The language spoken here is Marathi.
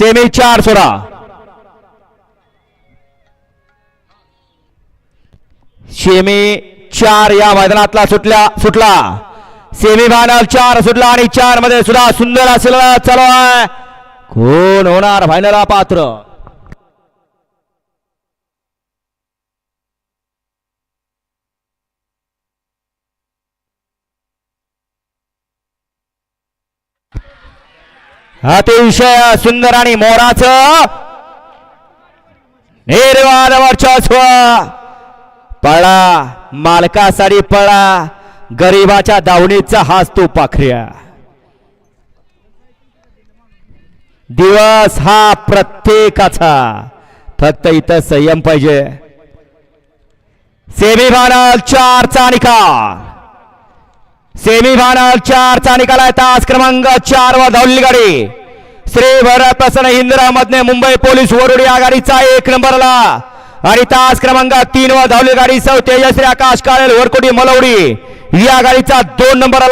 सेमी चार सोळा. सेमी चार या मैदानातला सुटल्या सुटला. सेमी फायनल चार सुटला आणि चारमध्ये सुद्धा सुंदर असेल चालू आहे. कोण होणार फायनल पात्र? अतिशय सुंदर आणि मोराचं निर्वाद वर्चस्व. पळा मालकासाठी पळा गरीबाच्या दावणीचा हाच तो पाखऱ्या. दिवस हा प्रत्येकाचा फक्त इथं संयम पाहिजे. सेमीफायनल चारचा निकाल. सेमीफायनल चारचा निकाल आहे. तास क्रमांक चार व धावली गाडी. श्री भरत प्रसन्न इंदिरा मधने मुंबई पोलीस वरुडी आघाडीचा एक नंबरला. आणि तास क्रमांक तीन व धावली गाडी सौ तेजश्री आकाश काळेल वरकोटी मलवडी. या गाडीचा दोन नंबरला.